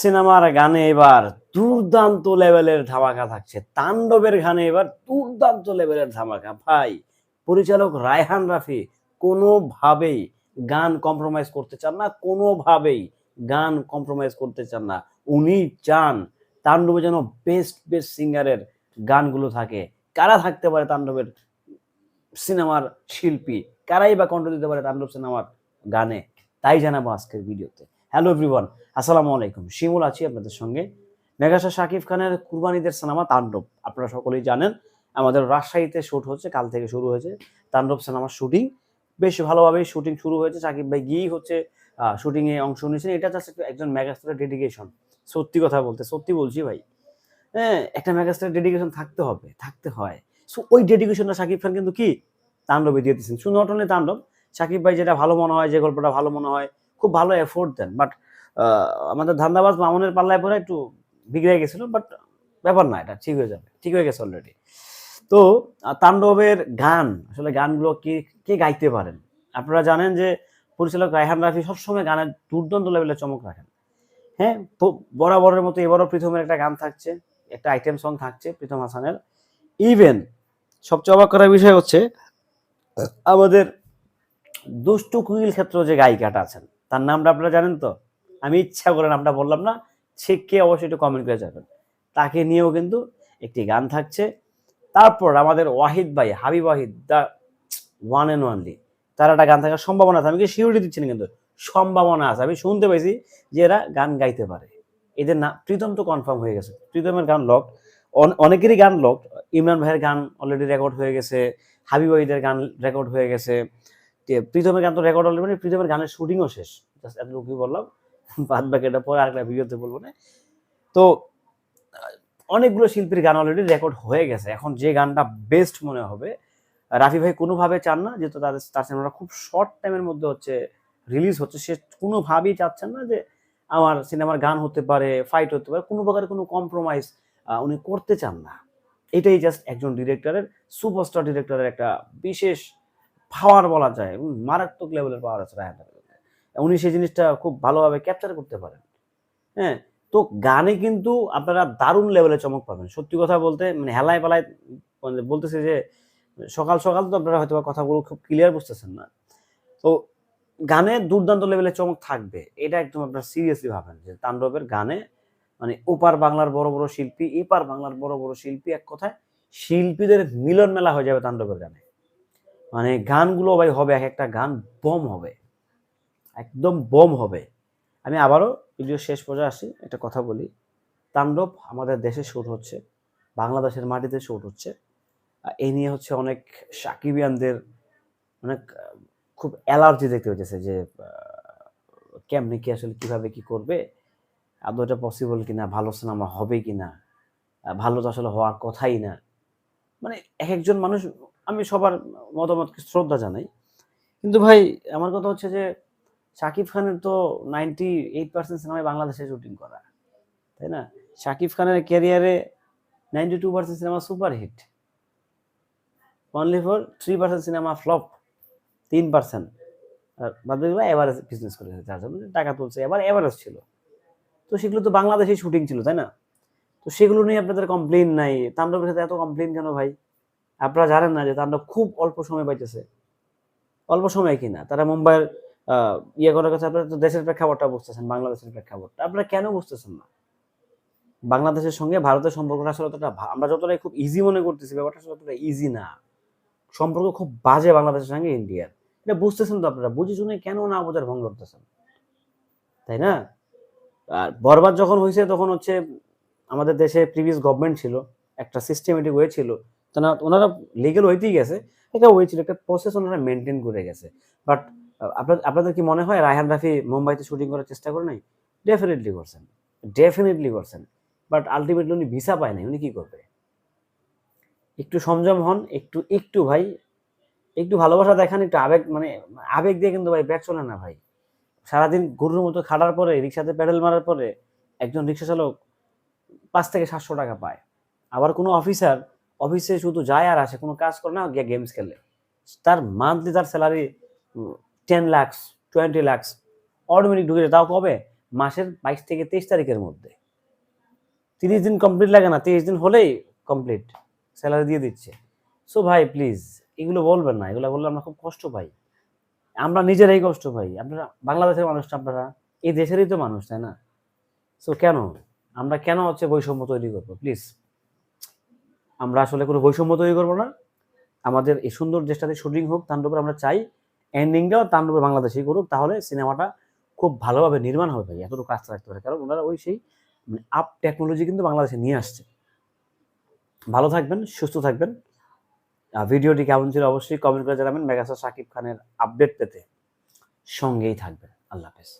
সিনেমার গানে এবার দুর্দান্ত লেভেলের ধামাকা থাকছে। তাণ্ডবের গানে এবার দুর্দান্ত লেভেলের ধামাকা। ভাই, পরিচালক রায়হান রাফি কোনোভাবেই গান কম্প্রোমাইজ করতে চান না, কোনোভাবেই গান কম্প্রোমাইজ করতে চান না। উনি চান তাণ্ডবে যেন বেস্ট বেস্ট সিঙ্গারের গানগুলো থাকে। কারা থাকতে পারে তাণ্ডবের সিনেমার শিল্পী? কারাই বা কণ্ঠ দিতে পারে তাণ্ডব সিনেমার গানে? তাই জানাব আজকের ভিডিওতে। হ্যালো এভরিওয়ান আসসালামু আলাইকুম। শিমুল আছি আপনাদের সঙ্গে। মেগাশা শাকিব খানের কুরবানিদের সিনেমা তাণ্ডব। আপনারা সকলেই জানেন, আমাদের রাজশাহীতে শ্যুট হচ্ছে, কাল থেকে শুরু হয়েছে তাণ্ডব সিনেমার শুটিং। বেশ ভালোভাবেই শুটিং শুরু হয়েছে। সাকিব ভাই গিয়েই হচ্ছে শুটিং এ অংশ নিয়েছেন। এটা জাস্ট একজন মেগাস্টারের ডেডিকেশন সত্যি কথা বলতে, সত্যি বলছি ভাই। হ্যাঁ একটা মেগাস্টারের ডেডিকেশন থাকতে হবে, থাকতে হয়। সো ওই ডেডিকেশনটা সাকিব খান কিন্তু কি? তাণ্ডবে দিয়ে দিচ্ছেন শুধু নট অনলি তাণ্ডব সাকিব ভাই যেটা ভালো মনে হয়, যে গল্পটা ভালো মনে হয়, খুব ভালো এফোর্ট দেন। বাট আমাদের ধান্দাবাজ মামুনের পাল্লায় পরে একটু বিগড়ে গেছিল বাট ব্যাপার না এটা, ঠিক হয়ে যাবে, ঠিক হয়ে গেছে অলরেডি তো তাণ্ডবের গান, আসলে গানগুলো কে কে গাইতে পারেন? আপনারা জানেন যে পরিচালক রায়হান রাফি সবসময় গানের দুর্দান্ত লেভেলে চমক রাখেন। হ্যাঁ বরাবরের মতো এবারও প্রীতমের একটা গান থাকছে, একটা আইটেম সং থাকছে প্রীতম হাসানের। ইভেন সবচেয়ে অবাক করার বিষয় হচ্ছে, আমাদের দুষ্টু কুইল ক্ষেত্র যে গায়িকাটা আছেন, তার নামটা আপনারা জানেন তো? আমি ইচ্ছা করে নামটা বললাম না সে কে অবশ্যই একটু কমেন্ট করে যাবেন তাকে নিয়েও কিন্তু একটি গান থাকছে। তারপর আমাদের ওয়াহিদ ভাই, Habib Wahid the one and only তার একটা গান থাকার সম্ভাবনা আছে। আমি কি সিউরিটি দিচ্ছি না কিন্তু? সম্ভাবনা আছে। আমি শুনতে পাইছি যে এরা গান গাইতে পারে। এদের না, প্রীতম তো কনফার্ম হয়ে গেছে। প্রীতমের গান লক অনেকেরই গান লক ইমরান ভাইয়ের গান অলরেডি রেকর্ড হয়ে গেছে। হাবিব ওয়াহিদের গান রেকর্ড হয়ে গেছে। প্রীতমের গান তো রেকর্ড অলরেডি মানে প্রীতমের গানের শুটিংও শেষ। জাস্ট এতটুকুই বললাম। বাদ বাকি এটা পরে আরেকটা ভিডিওতে বলব না। তো, অনেকগুলো শিল্পীর গান অলরেডি রেকর্ড হয়ে গেছে। এখন যে গানটা বেস্ট মনে হবে, রাফি ভাই কোনোভাবে চান না, যেহেতু তাদের, তার সিনেমাটা খুব শর্ট টাইমের মধ্যে হচ্ছে রিলিজ হচ্ছে। সে কোনোভাবেই চাচ্ছেন না যে আমার সিনেমার গান হতে পারে ফাইট হতে পারে, কোনো প্রকার কোনো কম্প্রোমাইজ উনি করতে চান না। এটাই জাস্ট একজন ডিরেক্টরের সুপারস্টার ডিরেক্টরের একটা বিশেষ পাওয়ার বলা যায়। মারাত্মক লেভেলের পাওয়ার আছে রায়হান উনি সেই জিনিসটা খুব ভালোভাবে ক্যাপচার করতে পারেন। হ্যাঁ? তো গানে কিন্তু আপনারা দারুণ লেভেলে চমক পাবেন। সত্যি কথা বলতে মানে হেলায় পালায় মানে বলতেছে যে, সকাল সকাল তো আপনারা হয়তো কথাগুলো খুব ক্লিয়ার বুঝতেছেন না। তো গানে দুর্দান্ত লেভেলে চমক থাকবে। এটা একদম আপনারা সিরিয়াসলি ভাবেন যে তাণ্ডবের গানে মানে ওপার বাংলার বড় বড় শিল্পী, এপার বাংলার বড় বড় শিল্পী এক কথায় শিল্পীদের মিলন মেলা হয়ে যাবে তাণ্ডবের গানে। মানে গানগুলো ভাই হবে, এক একটা গান বম হবে, একদম বম হবে। আমি আবারও ভিডিও শেষ পর্যায়ে আসি, একটা কথা বলি। তাণ্ডব আমাদের দেশে শুট হচ্ছে, বাংলাদেশের মাটিতে শুট হচ্ছে। এই নিয়ে হচ্ছে অনেক সাকিবিয়ানদের অনেক, খুব অ্যালার্জি দেখতে হচ্ছে যে কেমনি কি আসলে কীভাবে কি করবে আদৌ এটা পসিবল কিনা, ভালো সিনেমা হবে কিনা ভালো তো আসলে হওয়ার কথাই না। মানে এক একজন মানুষ আমি সবার মতামতকে শ্রদ্ধা জানাই। কিন্তু ভাই, আমার কথা হচ্ছে যে, শাকিব খানের তো নাইনটি এইট পার্সেন্ট সিনেমায় বাংলাদেশে শুটিং করা। তাই না? শাকিব খানের ক্যারিয়ারে ninety two percent cinema super hit only for three percent cinema flop তিন পার্সেন্ট আর বাদবাকিগুলো এভারেজ বিজনেস করেছে যার জন্য টাকা তুলছে। এবার এভারেজ ছিল। তো সেগুলো তো বাংলাদেশেই শুটিং ছিল, তাই না? তো সেগুলো নিয়ে আপনাদের কমপ্লেন নাই। তাণ্ডবের সাথে এত কমপ্লেন কেন ভাই? আপনারা জানেন না যে তাণ্ডব খুব অল্প সময় পাইতেছে। অল্প সময় কিনা? তারা মুম্বাইয়ের ইয়ে করার কাছে আপনারা তো দেশের প্রেক্ষাপটটা বুঝতেছেন, বাংলাদেশের প্রেক্ষাপটটা। আপনারা কেন বুঝতেছেন না? বাংলাদেশের সঙ্গে ভারতের সম্পর্কটা আসলে অতটা আমরা যতটা খুব ইজি মনে করতেছি, ব্যাপারটা আসলে অতটা ইজি না। সম্পর্ক খুব বাজে বাংলাদেশের সঙ্গে ইন্ডিয়ার। এটা বুঝতেছেন তো আপনারা? বুঝে শুনে কেন না বোঝার ভঙ্গ করতেছেন? তাই না? আর বরবাদ যখন হয়েছে তখন হচ্ছে আমাদের দেশে প্রিভিয়াস গভর্নমেন্ট ছিল, একটা সিস্টেমেটিক ওয়ে ছিল। তা না, ওনারা লিগেল হইতেই গেছে। একটা ওয়ে ছিল, একটা প্রসেস ওনারা মেনটেন করে গেছে। বাট আপনাদের আপনাদের কি মনে হয় রায়হান রাফি মুম্বাইতে শুটিং করার চেষ্টা করে নাই? ডেফিনেটলি করছেন। ডেফিনেটলি করছেন। বাট আলটিমেটলি উনি ভিসা পায় নাই, উনি কি করবে? একটু সংযম হন, একটু একটু ভাই, একটু ভালোবাসা দেখান, একটু আবেগ মানে আবেগ দিয়ে কিন্তু ভাই ব্যাগ চলে না ভাই। সারাদিন গরুর মতো খাটার পরে, রিক্সাতে প্যাডেল মারার পরে, একজন রিক্সা চালক পাঁচ থেকে সাতশো টাকা পায়। আবার কোনো অফিসার অফিসে শুধু যায় আর আসে, কোনো কাজ করে না, গিয়ে গেমস খেলে। তার মান্থলি তার salary ten lakhs twenty lakhs automatic ঢুকে যায়। তাও কবে? মাসের বাইশ থেকে তেইশ তারিখের মধ্যে। তিরিশ দিন কমপ্লিট লাগে না, তেইশ দিন হলেই কমপ্লিট স্যালারি দিয়ে দিচ্ছে। সো ভাই প্লিজ এগুলো বলবেন না। এগুলো বললে আমরা খুব কষ্ট পাই। আমরা নিজেরাই কষ্ট পাই। আপনারা, বাংলাদেশের মানুষ না আপনারা, এই দেশেরই তো মানুষ, তাই না? সো কেন? আমরা কেন হচ্ছে বৈষম্য তৈরি করব? প্লিজ আমরা আসলে কোনো বৈষম্য তৈরি করব না। আমাদের এই সুন্দর দেশটাতে শুটিং হোক, তাণ্ডবের আমরা চাই। এন্ডিংটাও তাণ্ডবে বাংলাদেশেই করুক, তাহলে সিনেমাটা খুব ভালোভাবে নির্মাণ হবে ভাই, এতটুকু কাজ রাখতে পারে কারণ ওনারা ওই সেই মানে আপ টেকনোলজি কিন্তু বাংলাদেশে নিয়ে আসছে। ভালো থাকবেন, সুস্থ থাকবেন। ভিডিওটি কেমন ছিল অবশ্যই কমেন্ট করে জানাবেন। মেগাস্টার শাকিব খানের আপডেট পেতে সঙ্গেই থাকবেন। আল্লাহ হাফেজ।